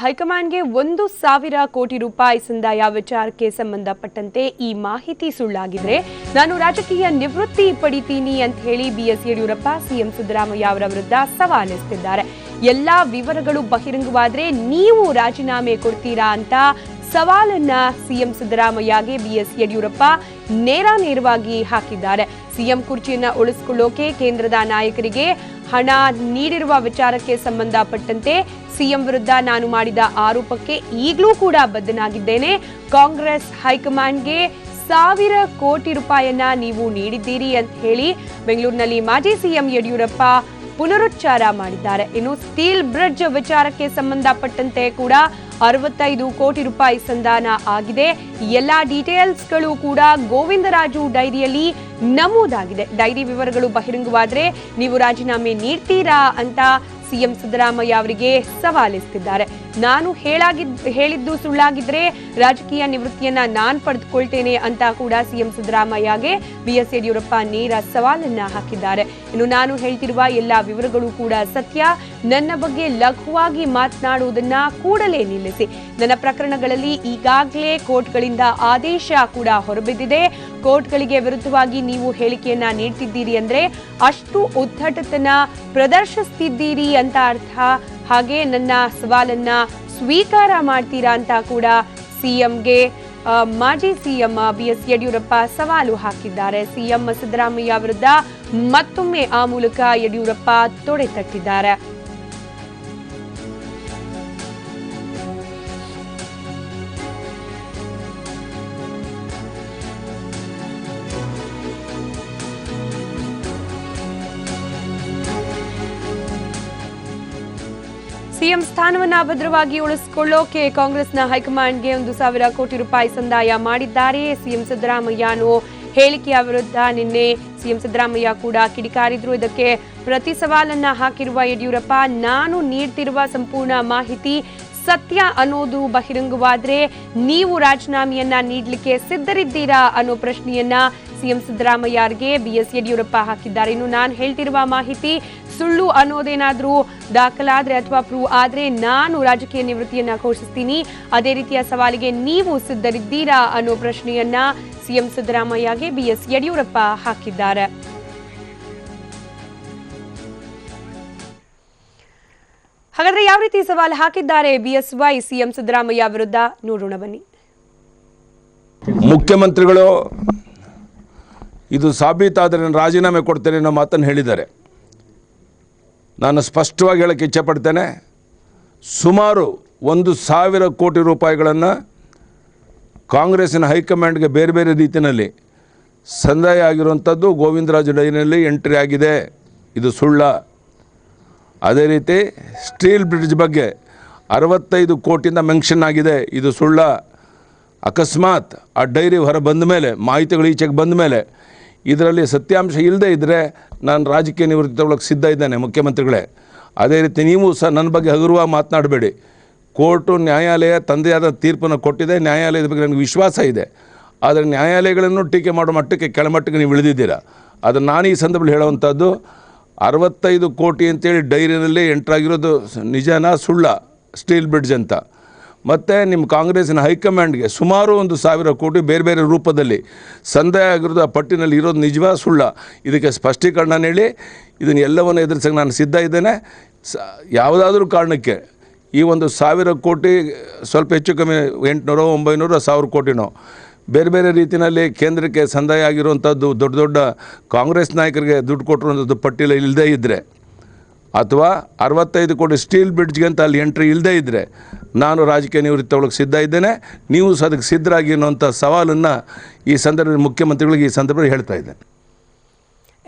ಹೈಕಮಾಂಡ್ಗೆ ಒಂದು ಸಾವಿರ ಕೋಟಿ ರೂಪಾಯಿ ಸಂದಾಯ ವಿಚಾರಕ್ಕೆ ಸಂಬಂಧಪಟ್ಟಂತೆ ಈ ಮಾಹಿತಿ ಸುಳ್ಳಾಗಿದ್ರೆ ನಾನು ರಾಜಕೀಯ ನಿವೃತ್ತಿ ಪಡಿತೀನಿ ಅಂತ ಹೇಳಿ ಬಿಎಸ್ ಯಡಿಯೂರಪ್ಪ, ಸಿಎಂ ಸಿದ್ದರಾಮಯ್ಯ ಅವರ ವಿರುದ್ಧ ಸವಾಲೆಸ್ತಿದ್ದಾರೆ ಎಲ್ಲಾ ವಿವರಗಳು ಬಹಿರಂಗವಾದ್ರೆ ನೀವು ರಾಜೀನಾಮೆ ಕೊಡ್ತೀರಾ ಅಂತ ಸವಾಲನ್ನ ಸಿಎಂ ಸಿದ್ದರಾಮಯ್ಯಗೆ ಬಿಎಸ್ ಯಡಿಯೂರಪ್ಪ ನೇರ ನೇರವಾಗಿ ಹಾಕಿದ್ದಾರೆ. ಸಿಎಂ ಕುರ್ಚಿಯನ್ನ ಉಳಿಸಿಕೊಳ್ಳೋಕೆ ಕೇಂದ್ರದ ನಾಯಕರಿಗೆ ಹಣ ನೀಡಿರುವ ವಿಚಾರಕ್ಕೆ ಸಂಬಂಧಪಟ್ಟಂತೆ ಸಿಎಂ ವಿರುದ್ಧ ನಾನು ಮಾಡಿದ ಆರೋಪಕ್ಕೆ ಈಗಲೂ ಕೂಡ ಬದ್ಧನಾಗಿದ್ದೇನೆ. ಕಾಂಗ್ರೆಸ್ ಹೈಕಮಾಂಡ್ಗೆ ಸಾವಿರ ಕೋಟಿ ರೂಪಾಯಿಯನ್ನ ನೀವು ನೀಡಿದ್ದೀರಿ ಅಂತ ಹೇಳಿ ಬೆಂಗಳೂರಿನಲ್ಲಿ ಮಾಜಿ ಸಿಎಂ ಯಡಿಯೂರಪ್ಪ ಪುನರುಚ್ಚಾರ ಮಾಡಿದ್ದಾರೆ. ಇನ್ನು ಸ್ಟೀಲ್ ಬ್ರಿಡ್ಜ್ ವಿಚಾರಕ್ಕೆ ಸಂಬಂಧಪಟ್ಟಂತೆ ಕೂಡ ಅರವತ್ತೈದು ಕೋಟಿ ರೂಪಾಯಿ ಸಂಧಾನ ಆಗಿದೆ. ಎಲ್ಲಾ ಡೀಟೇಲ್ಸ್ಗಳು ಕೂಡ ಗೋವಿಂದರಾಜು ಡೈರಿಯಲ್ಲಿ ನಮೂದಾಗಿದೆ. ಡೈರಿ ವಿವರಗಳು ಬಹಿರಂಗವಾದರೆ ನೀವು ರಾಜೀನಾಮೆ ನೀಡ್ತೀರಾ ಅಂತ ಸಿಎಂ ಸಿದ್ದರಾಮಯ್ಯ ಅವರಿಗೆ ಸವಾಲೆಸ್ತಿದ್ದಾರೆ ನಾನು ಹೇಳಾಗಿದ್ ಹೇಳಿದ್ದು ಸುಳ್ಳಾಗಿದ್ರೆ ರಾಜಕೀಯ ನಿವೃತ್ತಿಯನ್ನ ನಾನು ಪಡೆದುಕೊಳ್ತೇನೆ ಅಂತ ಕೂಡ ಸಿಎಂ ಸಿದ್ದರಾಮಯ್ಯಗೆ ಬಿಎಸ್ ಯಡಿಯೂರಪ್ಪ ನೇರ ಸವಾಲನ್ನ ಹಾಕಿದ್ದಾರೆ. ಇನ್ನು ನಾನು ಹೇಳ್ತಿರುವ ಎಲ್ಲಾ ವಿವರಗಳು ಕೂಡ ಸತ್ಯ. ನನ್ನ ಬಗ್ಗೆ ಲಘುವಾಗಿ ಮಾತನಾಡುವುದನ್ನ ಕೂಡಲೇ ನಿಲ್ಲಿಸಿ. ನನ್ನ ಪ್ರಕರಣಗಳಲ್ಲಿ ಈಗಾಗಲೇ ಕೋರ್ಟ್ಗಳಿಂದ ಆದೇಶ ಕೂಡ ಹೊರಬಿದ್ದಿದೆ. ಕೋರ್ಟ್ಗಳಿಗೆ ವಿರುದ್ಧವಾಗಿ ನೀವು ಹೇಳಿಕೆಯನ್ನ ನೀಡ್ತಿದ್ದೀರಿ ಅಂದ್ರೆ ಅಷ್ಟು ಉದ್ದಟತನ ಪ್ರದರ್ಶಿಸ್ತಿದ್ದೀರಿ ಅಂತ ಅರ್ಥ. ಹಾಗೆ ನನ್ನ ಸವಾಲನ್ನ ಸ್ವೀಕಾರ ಮಾಡ್ತೀರಾ ಅಂತ ಕೂಡ ಸಿಎಂಗೆ ಮಾಜಿ ಸಿಎಂ ಬಿ ಎಸ್ ಯಡಿಯೂರಪ್ಪ ಸವಾಲು ಹಾಕಿದ್ದಾರೆ. ಸಿಎಂ ಸಿದ್ದರಾಮಯ್ಯ ವಿರುದ್ಧ ಮತ್ತೊಮ್ಮೆ ಆ ಮೂಲಕ ಯಡಿಯೂರಪ್ಪ ತೊಡೆ ತಟ್ಟಿದ್ದಾರೆ. ಸಿಎಂ ಸ್ಥಾನವನ್ನ ಭದ್ರವಾಗಿ ಉಳಿಸಿಕೊಳ್ಳೋಕೆ ಕಾಂಗ್ರೆಸ್ನ ಹೈಕಮಾಂಡ್ಗೆ ಒಂದು ಸಾವಿರ ಕೋಟಿ ರೂಪಾಯಿ ಸಂದಾಯ ಮಾಡಿದ್ದಾರೆ ಸಿಎಂ ಸಿದ್ದರಾಮಯ್ಯ ಅನ್ನೋ ಹೇಳಿಕೆಯ ವಿರುದ್ಧ ನಿನ್ನೆ ಸಿಎಂ ಸಿದ್ದರಾಮಯ್ಯ ಕೂಡ ಕಿಡಿಕಾರಿದ್ರು. ಇದಕ್ಕೆ ಪ್ರತಿ ಸವಾಲನ್ನ ಹಾಕಿರುವ ಯಡಿಯೂರಪ್ಪ, ನಾನು ನೀಡ್ತಿರುವ ಸಂಪೂರ್ಣ ಮಾಹಿತಿ ಸತ್ಯ ಅನ್ನೋದು ಬಹಿರಂಗವಾದ್ರೆ ನೀವು ರಾಜೀನಾಮೆಯನ್ನ ನೀಡಲಿಕ್ಕೆ ಸಿದ್ಧರಿದ್ದೀರಾ ಅನ್ನೋ ಪ್ರಶ್ನೆಯನ್ನ ಸಿಎಂ ಸಿದ್ದರಾಮಯ್ಯಗೆ ಬಿಎಸ್ ಯಡಿಯೂರಪ್ಪ ಹಾಕಿದ್ದಾರೆ. ಇನ್ನು ನಾನು ಹೇಳ್ತಿರುವ ಮಾಹಿತಿ ಸುಳ್ಳು ಅನ್ನೋದೇನಾದ್ರೂ ದಾಖಲಾದ್ರೆ ಅಥವಾ ಪ್ರೂವ್ ಆದ್ರೆ ನಾನು ರಾಜಕೀಯ ನಿವೃತ್ತಿಯನ್ನ ಘೋಷಿಸ್ತೀನಿ. ಅದೇ ರೀತಿಯ ಸವಾಲಿಗೆ ನೀವು ಸಿದ್ಧರಿದ್ದೀರಾ ಅನ್ನೋ ಪ್ರಶ್ನೆಯನ್ನ ಸಿಎಂ ಸಿದ್ದರಾಮಯ್ಯಗೆ ಬಿಎಸ್ ಯಡಿಯೂರಪ್ಪ ಹಾಕಿದ್ದಾರೆ. ಹಾಗಾದ್ರೆ ಯಾವ ರೀತಿ ಸವಾಲು ಹಾಕಿದ್ದಾರೆ ಬಿಎಸ್ವೈ ಸಿಎಂ ಸಿದ್ದರಾಮಯ್ಯ ವಿರುದ್ಧ? ನೋಡೋಣ ಬನ್ನಿ. ಮುಖ್ಯಮಂತ್ರಿಗಳು, ಇದು ಸಾಬೀತಾದರೆ ನಾನು ರಾಜೀನಾಮೆ ಕೊಡ್ತೇನೆ ಅನ್ನೋ ಮಾತನ್ನು ಹೇಳಿದ್ದಾರೆ. ನಾನು ಸ್ಪಷ್ಟವಾಗಿ ಹೇಳಕ್ಕೆ ಇಚ್ಛೆಪಡ್ತೇನೆ, ಸುಮಾರು ಒಂದು ಸಾವಿರ ಕೋಟಿ ರೂಪಾಯಿಗಳನ್ನು ಕಾಂಗ್ರೆಸ್ಸಿನ ಹೈಕಮಾಂಡ್ಗೆ ಬೇರೆ ಬೇರೆ ರೀತಿಯಲ್ಲಿ ಸಂದಾಯ ಆಗಿರುವಂಥದ್ದು ಗೋವಿಂದರಾಜು ಡೈನಲ್ಲಿ ಎಂಟ್ರಿ ಆಗಿದೆ. ಇದು ಸುಳ್ಳ. ಅದೇ ರೀತಿ ಸ್ಟೀಲ್ ಬ್ರಿಡ್ಜ್ ಬಗ್ಗೆ ಅರವತ್ತೈದು ಕೋಟಿಯಿಂದ ಮೆನ್ಷನ್ ಆಗಿದೆ. ಇದು ಸುಳ್ಳ. ಅಕಸ್ಮಾತ್ ಆ ಡೈರಿ ಹೊರ ಬಂದ ಮೇಲೆ, ಮಾಹಿತಿಗಳು ಈಚೆಗೆ ಬಂದ ಮೇಲೆ ಇದರಲ್ಲಿ ಸತ್ಯಾಂಶ ಇಲ್ಲದೇ ಇದ್ದರೆ ನಾನು ರಾಜಕೀಯ ನಿವೃತ್ತಿ ತಗೊಳ್ಳೋಕೆ ಸಿದ್ಧ ಇದ್ದೇನೆ ಮುಖ್ಯಮಂತ್ರಿಗಳೇ. ಅದೇ ರೀತಿ ನೀವು ಸಹ ನನ್ನ ಬಗ್ಗೆ ಹಗುರವಾಗಿ ಮಾತನಾಡಬೇಡಿ. ಕೋರ್ಟು, ನ್ಯಾಯಾಲಯ ತಂದೆಯಾದ ತೀರ್ಪನ್ನು ಕೊಟ್ಟಿದೆ. ನ್ಯಾಯಾಲಯದ ಬಗ್ಗೆ ನನಗೆ ವಿಶ್ವಾಸ ಇದೆ. ಆದರೆ ನ್ಯಾಯಾಲಯಗಳನ್ನು ಟೀಕೆ ಮಾಡೋ ಮಟ್ಟಕ್ಕೆ ಕೆಳಮಟ್ಟಕ್ಕೆ ನೀವು ಇಳಿದಿದ್ದೀರಾ? ಅದನ್ನು ನಾನು ಈ ಸಂದರ್ಭದಲ್ಲಿ ಹೇಳುವಂಥದ್ದು, ಅರವತ್ತೈದು ಕೋಟಿ ಅಂತೇಳಿ ಡೈರಿನಲ್ಲಿ ಎಂಟ್ರಾಗಿರೋದು ನಿಜನಾ ಸುಳ್ಳ, ಸ್ಟೀಲ್ ಬ್ರಿಡ್ಜ್ ಅಂತ. ಮತ್ತು ನಿಮ್ಮ ಕಾಂಗ್ರೆಸ್ಸಿನ ಹೈಕಮಾಂಡ್ಗೆ ಸುಮಾರು ಒಂದು ಸಾವಿರ ಕೋಟಿ ಬೇರೆ ಬೇರೆ ರೂಪದಲ್ಲಿ ಸಂದಾಯ ಆಗಿರೋದು ಆ ಪಟ್ಟಿನಲ್ಲಿ ಇರೋದು ನಿಜವಾ ಸುಳ್ಳ? ಇದಕ್ಕೆ ಸ್ಪಷ್ಟೀಕರಣ ಹೇಳಿ ಇದನ್ನು ಎಲ್ಲವನ್ನು ಎದುರಿಸೋಕೆ ನಾನು ಸಿದ್ಧ ಇದ್ದೇನೆ. ಸ, ಯಾವುದಾದ್ರೂ ಕಾರಣಕ್ಕೆ ಈ ಒಂದು ಸಾವಿರ ಕೋಟಿ, ಸ್ವಲ್ಪ ಹೆಚ್ಚು ಕಮ್ಮಿ ಎಂಟುನೂರೋ, ಒಂಬೈನೂರು, ಸಾವಿರ ಕೋಟಿನೋ, ಬೇರೆ ಬೇರೆ ರೀತಿಯಲ್ಲಿ ಕೇಂದ್ರಕ್ಕೆ ಸಂದಾಯ ಆಗಿರುವಂಥದ್ದು ದೊಡ್ಡ ದೊಡ್ಡ ಕಾಂಗ್ರೆಸ್ ನಾಯಕರಿಗೆ ದುಡ್ಡು ಕೊಟ್ಟಿರುವಂಥದ್ದು ಪಟ್ಟಿಯಲ್ಲಿ ಇಲ್ಲದೇ ಇದ್ದರೆ ಅಥವಾ ಅರವತ್ತೈದು ಕೋಟಿ ಸ್ಟೀಲ್ ಬ್ರಿಡ್ಜ್ಗೆ ಅಂತ ಅಲ್ಲಿ ಎಂಟ್ರಿ ಇಲ್ಲದೇ ಇದ್ದರೆ ನಾನು ರಾಜಕೀಯ ನಿವೃತ್ತಿ ತಗೊಳ್ಳೋಕೆ ಸಿದ್ಧ ಇದ್ದೇನೆ. ನೀವು ಸಹ ಅದಕ್ಕೆ ಸಿದ್ಧರಾಗಿ ಅನ್ನುವಂಥ ಸವಾಲನ್ನು ಈ ಸಂದರ್ಭದಲ್ಲಿ ಮುಖ್ಯಮಂತ್ರಿಗಳಿಗೆ ಈ ಸಂದರ್ಭದಲ್ಲಿ ಹೇಳ್ತಾ ಇದ್ದೇನೆ.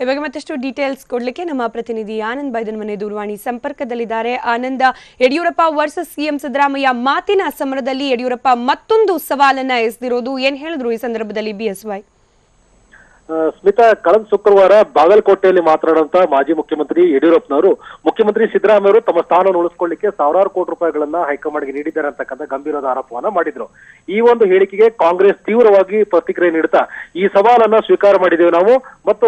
ಈ ಬಗ್ಗೆ ಮತ್ತಷ್ಟು ಡೀಟೇಲ್ಸ್ ಕೊಡಲಿಕ್ಕೆ ನಮ್ಮ ಪ್ರತಿನಿಧಿ ಆನಂದ್ ಬೈದನ್ ಮನೆ ದೂರವಾಣಿ ಸಂಪರ್ಕದಲ್ಲಿದ್ದಾರೆ. ಆನಂದ, ಯಡಿಯೂರಪ್ಪ ವರ್ಸಸ್ ಸಿಎಂ ಸಿದ್ದರಾಮಯ್ಯ ಮಾತಿನ ಸಮರದಲ್ಲಿ ಯಡಿಯೂರಪ್ಪ ಮತ್ತೊಂದು ಸವಾಲನ್ನ ಎಸೆದಿರೋದು. ಏನ್ ಹೇಳಿದ್ರು ಈ ಸಂದರ್ಭದಲ್ಲಿ ಬಿಎಸ್ವೈ ಸ್ಮಿತಾ, ಕಳೆದ ಶುಕ್ರವಾರ ಬಾಗಲಕೋಟೆಯಲ್ಲಿ ಮಾತನಾಡುವಂತ ಮಾಜಿ ಮುಖ್ಯಮಂತ್ರಿ ಯಡಿಯೂರಪ್ಪನವರು, ಮುಖ್ಯಮಂತ್ರಿ ಸಿದ್ದರಾಮಯ್ಯ ಅವರು ತಮ್ಮ ಸ್ಥಾನವನ್ನು ಉಳಿಸಿಕೊಳ್ಳಿಕ್ಕೆ ಸಾವಿರಾರು ಕೋಟಿ ರೂಪಾಯಿಗಳನ್ನ ಹೈಕಮಾಂಡ್ಗೆ ನೀಡಿದ್ದಾರೆ ಅಂತಕ್ಕಂಥ ಗಂಭೀರವಾದ ಆರೋಪವನ್ನ ಮಾಡಿದ್ರು. ಈ ಒಂದು ಹೇಳಿಕೆಗೆ ಕಾಂಗ್ರೆಸ್ ತೀವ್ರವಾಗಿ ಪ್ರತಿಕ್ರಿಯೆ ನೀಡುತ್ತಾ, ಈ ಸವಾಲನ್ನ ಸ್ವೀಕಾರ ಮಾಡಿದ್ದೇವೆ ನಾವು ಮತ್ತು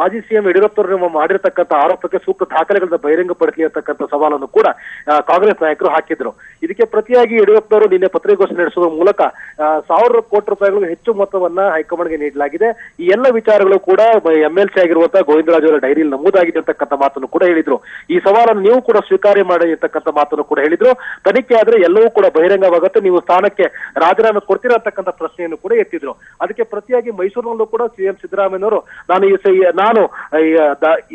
ಮಾಜಿ ಸಿಎಂ ಯಡಿಯೂರಪ್ಪನವರು ಮಾಡಿರ್ತಕ್ಕಂಥ ಆರೋಪಕ್ಕೆ ಸೂಕ್ತ ದಾಖಲೆಗಳನ್ನ ಬಹಿರಂಗಪಡಿಸಲಿ ಅಂತಕ್ಕಂಥ ಸವಾಲನ್ನು ಕೂಡ ಕಾಂಗ್ರೆಸ್ ನಾಯಕರು ಹಾಕಿದ್ರು. ಇದಕ್ಕೆ ಪ್ರತಿಯಾಗಿ ಯಡಿಯೂರಪ್ಪನವರು ನಿನ್ನೆ ಪತ್ರಿಕೋಷ್ಠಿ ನಡೆಸುವ ಮೂಲಕ ಸಾವಿರ ಕೋಟಿ ರೂಪಾಯಿಗಳು ಹೆಚ್ಚು ಮೊತ್ತವನ್ನ ಹೈಕಮಾಂಡ್ಗೆ ನೀಡಲಾಗಿದೆ. ಈ ಎಲ್ಲ ವಿಚಾರಗಳು ಕೂಡ ಎಂ ಎಲ್ ಸಿ ಆಗಿರುವಂತಹ ಗೋವಿಂದರಾಜ್ ಅವರ ಡೈರಿಯಲ್ಲಿ ನಮೂದಾಗಿದೆ ಅಂತಕ್ಕಂಥ ಮಾತನ್ನು ಕೂಡ ಹೇಳಿದ್ರು. ಈ ಸವಾಲನ್ನು ನೀವು ಕೂಡ ಸ್ವೀಕಾರ ಮಾಡಿ ಅಂತಕ್ಕಂಥ ಮಾತನ್ನು ಕೂಡ ಹೇಳಿದ್ರು. ತನಿಖೆ ಆದ್ರೆ ಎಲ್ಲವೂ ಕೂಡ ಬಹಿರಂಗವಾಗುತ್ತೆ. ನೀವು ಸ್ಥಾನಕ್ಕೆ ರಾಜೀನಾಮೆ ಕೊಡ್ತೀರಾ ಅಂತಕ್ಕಂಥ ಪ್ರಶ್ನೆಯನ್ನು ಕೂಡ ಎತ್ತಿದ್ರು. ಅದಕ್ಕೆ ಪ್ರತಿಯಾಗಿ ಮೈಸೂರಿನಲ್ಲೂ ಕೂಡ ಸಿಎಂ ಸಿದ್ದರಾಮಯ್ಯನವರು ನಾನು ಈ ನಾನು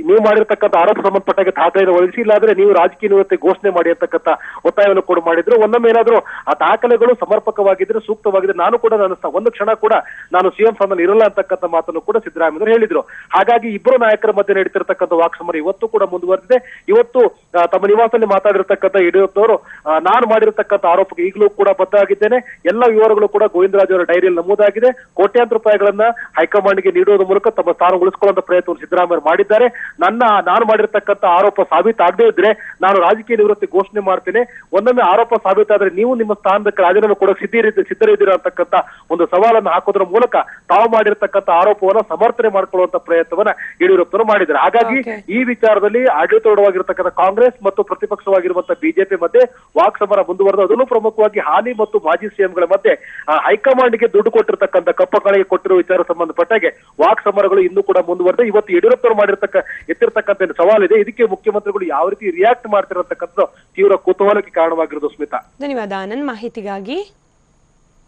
ನೀವು ಮಾಡಿರ್ತಕ್ಕಂಥ ಆರೋಪ ಸಂಬಂಧಪಟ್ಟಾಗ ದಾಖಲೆಯನ್ನು ಒದಗಿಸಿ, ಇಲ್ಲಾದ್ರೆ ನೀವು ರಾಜಕೀಯ ನಿವೃತ್ತಿ ಘೋಷಣೆ ಮಾಡಿ ಅಂತಕ್ಕಂಥ ಒತ್ತಾಯವನ್ನು ಕೂಡ ಮಾಡಿದ್ರು. ಒಂದೊಮ್ಮೆ ಏನಾದ್ರು ಆ ದಾಖಲೆಗಳು ಸಮರ್ಪಕವಾಗಿದ್ರೆ, ಸೂಕ್ತವಾಗಿದ್ರೆ ನಾನು ಕೂಡ ನನ್ನ ಒಂದು ಕ್ಷಣ ಕೂಡ ನಾನು ಸಿಎಂ ಸ್ಥಾನದಲ್ಲಿ ಇರಲ್ಲ ಅಂತಕ್ಕಂಥ ಮಾತನ್ನು ಕೂಡ ಸಿದ್ದರಾಮಯ್ಯ ಹೇಳಿದ್ರು. ಹಾಗಾಗಿ ಇಬ್ಬರು ನಾಯಕರ ಮಧ್ಯೆ ನಡೀತಿರ್ತಕ್ಕಂಥ ವಾಕ್ಸಮರ ಇವತ್ತು ಕೂಡ ಮುಂದುವರೆದಿದೆ. ಇವತ್ತು ತಮ್ಮ ನಿವಾಸದಲ್ಲಿ ಮಾತಾಡಿರ್ತಕ್ಕಂಥ ಯಡಿಯೂರಪ್ಪನವರು ನಾನು ಮಾಡಿರ್ತಕ್ಕಂಥ ಆರೋಪಕ್ಕೆ ಈಗಲೂ ಕೂಡ ಬದ್ಧ ಆಗಿದ್ದೇನೆ ಎಲ್ಲ ವಿವರಗಳು ಕೂಡ ಗೋವಿಂದರಾಜ್ ಅವರ ಡೈರಿಯಲ್ಲಿ ನಮೂದಾಗಿದೆ. ಕೋಟ್ಯಾಂತರ ರೂಪಾಯಿಗಳನ್ನ ಹೈಕಮಾಂಡ್ಗೆ ನೀಡುವುದರ ಮೂಲಕ ತಮ್ಮ ಸ್ಥಾನ ಉಳಿಸಿಕೊಳ್ಳುವಂತ ಪ್ರಯತ್ನವನ್ನು ಸಿದ್ದರಾಮಯ್ಯ ಮಾಡಿದ್ದಾರೆ. ನನ್ನ, ನಾನು ಮಾಡಿರ್ತಕ್ಕಂಥ ಆರೋಪ ಸಾಬೀತಾಗದೇ ಇದ್ರೆ ನಾನು ರಾಜಕೀಯ ನಿವೃತ್ತಿ ಘೋಷಣೆ ಮಾಡ್ತೇನೆ. ಒಂದೊಮ್ಮೆ ಆರೋಪ ಸಾಬೀತಾದ್ರೆ ನೀವು ನಿಮ್ಮ ಸ್ಥಾನಕ್ಕೆ ರಾಜೀನಾಮೆ ಕೊಡೋಕೆ ಸಿದ್ಧ ಸಿದ್ಧರಿದ್ದೀರಾ ಅಂತಕ್ಕಂಥ ಒಂದು ಸವಾಲನ್ನು ಹಾಕೋದ್ರ ಮೂಲಕ ತಾವು ಮಾಡಿರ್ತಕ್ಕಂಥ ಆರೋಪವನ್ನ ಸಮರ್ಥನೆ ಮಾಡಿಕೊಳ್ಳುವಂತ ಪ್ರಯತ್ನವನ್ನ ಯಡಿಯೂರಪ್ಪರು ಮಾಡಿದ್ದಾರೆ. ಹಾಗಾಗಿ ಈ ವಿಚಾರದಲ್ಲಿ ಆಡಳಿತಾರೂಢವಾಗಿರ್ತಕ್ಕಂಥ ಕಾಂಗ್ರೆಸ್ ಮತ್ತು ಪ್ರತಿಪಕ್ಷವಾಗಿರುವಂತಹ ಬಿಜೆಪಿ ಮಧ್ಯೆ ವಾಕ್ ಸಮರ ಮುಂದುವರೆದು ಅದರಲ್ಲೂ ಪ್ರಮುಖವಾಗಿ ಹಾಲಿ ಮತ್ತು ಮಾಜಿ ಸಿಎಂಗಳ ಮಧ್ಯೆ ಹೈಕಮಾಂಡ್ಗೆ ದುಡ್ಡು ಕೊಟ್ಟಿರ್ತಕ್ಕಂಥ ಕಪ್ಪ ಕಳೆಗೆ ಕೊಟ್ಟಿರುವ ವಿಚಾರ ಸಂಬಂಧಪಟ್ಟಾಗೆ ವಾಕ್ ಸಮರಗಳು ಇನ್ನೂ ಕೂಡ ಮುಂದುವರೆದು ಇವತ್ತು ಯಡಿಯೂರಪ್ಪರು ಮಾಡಿರ್ತಕ್ಕ ಎತ್ತಿರ್ತಕ್ಕಂಥ ಸವಾಲ್ ಸವಾಲಿದೆ. ಇದಕ್ಕೆ ಮುಖ್ಯಮಂತ್ರಿಗಳು ಯಾವ ರೀತಿ ರಿಯಾಕ್ಟ್ ಮಾಡ್ತಿರತಕ್ಕಂಥ ತೀವ್ರ ಕುತೂಹಲಕ್ಕೆ ಕಾರಣವಾಗಿರೋದು ಸ್ಮಿತಾ. ಧನ್ಯವಾದ. ಆನಂದ್ ಮಾಹಿತಿಗಾಗಿ